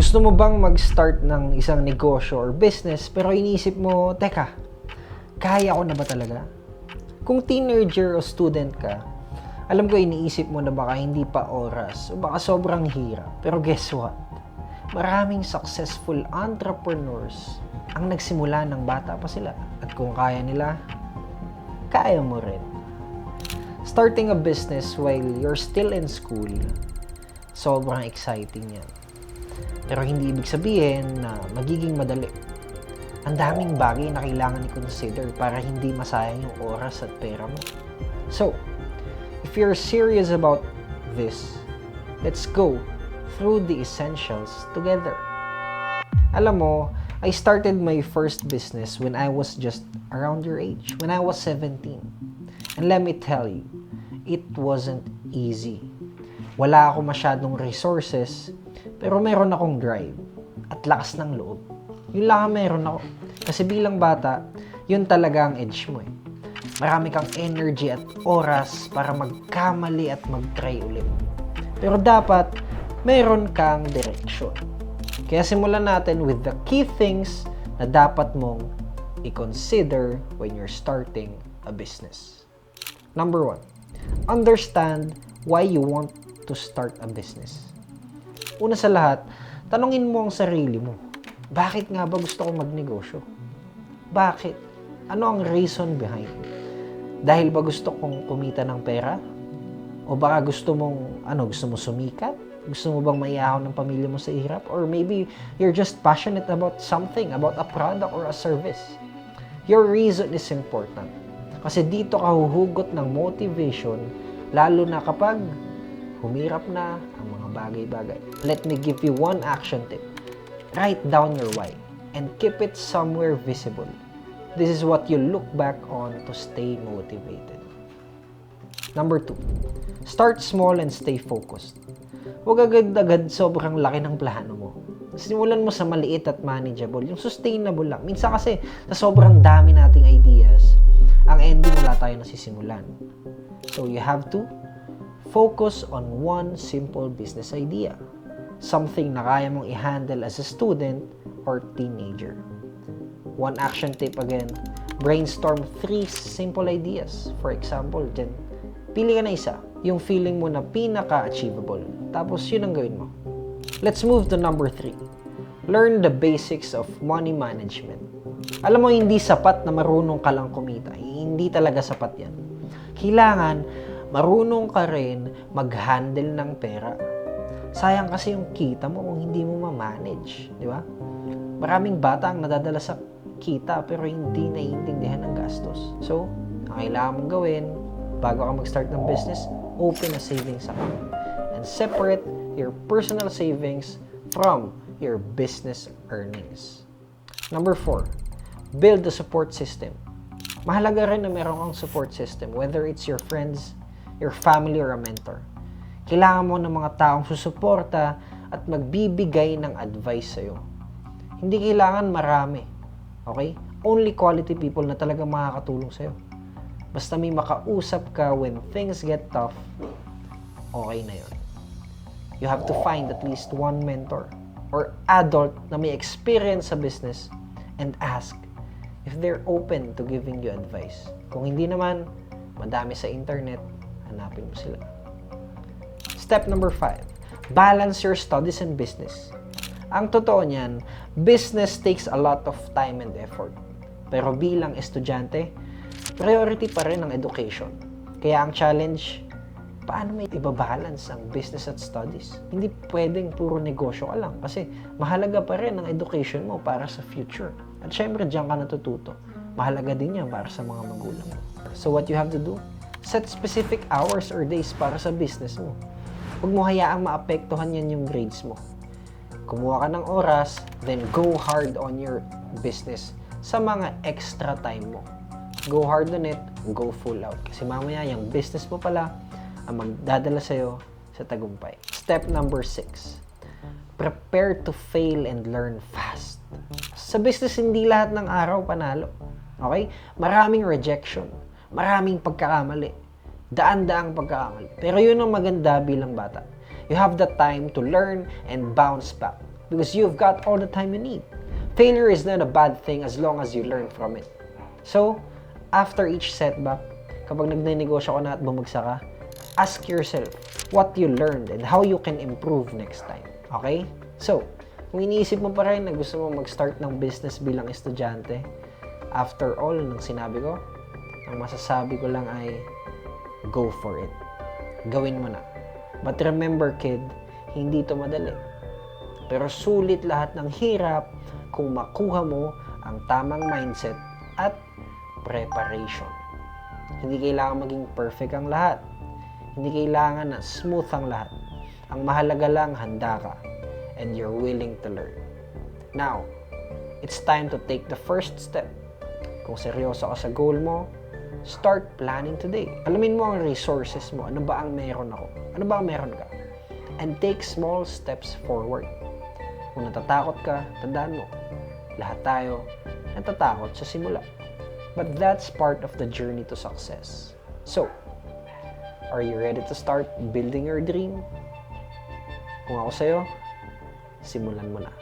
Gusto mo bang mag-start ng isang negosyo or business pero iniisip mo, teka, kaya ko na ba talaga? Kung teenager o student ka, alam ko iniisip mo na baka hindi pa oras o baka sobrang hirap. Pero guess what? Maraming successful entrepreneurs ang nagsimula ng bata pa sila. At kung kaya nila, kaya mo rin. Starting a business while you're still in school, sobrang exciting yan. Pero hindi ibig sabihin na magiging madali. Ang daming bagay na kailangan i-consider para hindi masayang yung oras at pera mo. So, if you're serious about this, let's go through the essentials together. Alam mo, I started my first business when I was just around your age, when I was 17. And let me tell you, it wasn't easy. Wala ako masyadong resources, pero meron akong drive at lakas ng loob. Yun lang ang meron ako. Kasi bilang bata, yun talaga ang edge mo eh. Marami kang energy at oras para magkamali at mag-try ulit. Pero dapat, meron kang direction. Kaya simulan natin with the key things na dapat mong i-consider when you're starting a business. Number one, understand why you want to start a business. Una sa lahat, tanungin mo ang sarili mo. Bakit nga ba gusto ko magnegosyo? Bakit? Ano ang reason behind? Dahil ba gusto kong kumita ng pera? O baka gusto mong, ano, gusto mo sumikat? Gusto mo bang maiahon ng pamilya mo sa hirap? Or maybe you're just passionate about something, about a product or a service. Your reason is important. Kasi dito ka huhugot ng motivation, lalo na kapag humirap na ang mga bagay-bagay. Let me give you one action tip. Write down your why and keep it somewhere visible. This is what you look back on to stay motivated. Number two, start small and stay focused. Huwag agad-agad sobrang laki ng plano mo. Simulan mo sa maliit at manageable, yung sustainable lang. Minsan kasi sa sobrang dami nating ideas, ang ending wala tayo nasisimulan. So you have to focus on one simple business idea. Something na kaya mong i-handle as a student or teenager. One action tip again, brainstorm three simple ideas. For example, dyan, pili ka na isa, yung feeling mo na pinaka-achievable. Tapos yun ang gawin mo. Let's move to number three. Learn the basics of money management. Alam mo, hindi sapat na marunong ka lang kumita. Hindi talaga sapat yan. Kailangan, marunong ka rin mag-handle ng pera. Sayang kasi yung kita mo kung hindi mo ma-manage. Di ba? Maraming bata ang nadadala sa kita pero hindi naiintindihan ng gastos. So, ang kailangan mong gawin bago ka mag-start ng business, open a savings account and separate your personal savings from your business earnings. Number four, build a support system. Mahalaga rin na meron kang support system, whether it's your friends, your family, or a mentor. Kailangan mo ng mga taong susuporta at magbibigay ng advice sa'yo. Hindi kailangan marami. Okay? Only quality people na talaga makakatulong sa'yo. Basta may makausap ka when things get tough, okay na yon. You have to find at least one mentor or adult na may experience sa business and ask if they're open to giving you advice. Kung hindi naman, madami sa internet, hanapin mo sila. Step number 5. Balance your studies and business. Ang totoo niyan, business takes a lot of time and effort. Pero bilang estudyante, priority pa rin ang education. Kaya ang challenge, paano may ibabalance ang business at studies? Hindi pwedeng puro negosyo ka lang kasi mahalaga pa rin ang education mo para sa future. At syempre, diyan ka natututo. Mahalaga din yan para sa mga magulang mo. So what you have to do? Set specific hours or days para sa business mo. Huwag mo hayaang maapektuhan yan yung grades mo. Kumuha ka ng oras, then go hard on your business sa mga extra time mo. Go hard on it, go full out. Kasi mamaya yung business mo pala ang magdadala sa'yo sa tagumpay. Step number 6. Prepare to fail and learn fast. Sa business, hindi lahat ng araw panalo. Okay? Maraming rejection. Maraming pagkakamali. Daan-daang pagkakamali. Pero yun ang maganda bilang bata. You have the time to learn and bounce back. because you've got all the time you need. Failure is not a bad thing as long as you learn from it. So, after each setback, kapag nagnenegosyo ka na at bumagsak ka, ask yourself what you learned and how you can improve next time. Okay? So, kung iniisip mo pa rin na gusto mo mag-start ng business bilang estudyante, after all ng sinabi ko, ang masasabi ko lang ay go for it. Gawin mo na. But remember kid, hindi to madali. Pero sulit lahat ng hirap kung makuha mo ang tamang mindset at preparation. Hindi kailangan maging perfect ang lahat. Hindi kailangan na smooth ang lahat. Ang mahalaga lang handa ka and you're willing to learn. Now, it's time to take the first step. Kung seryoso ka sa goal mo, start planning today. Alamin mo ang resources mo. Ano ba ang meron ako? Ano ba ang meron ka? And take small steps forward. Kung natatakot ka, tandaan mo, lahat tayo natatakot sa simula. But that's part of the journey to success. So, are you ready to start building your dream? Kung ako sa'yo, simulan mo na.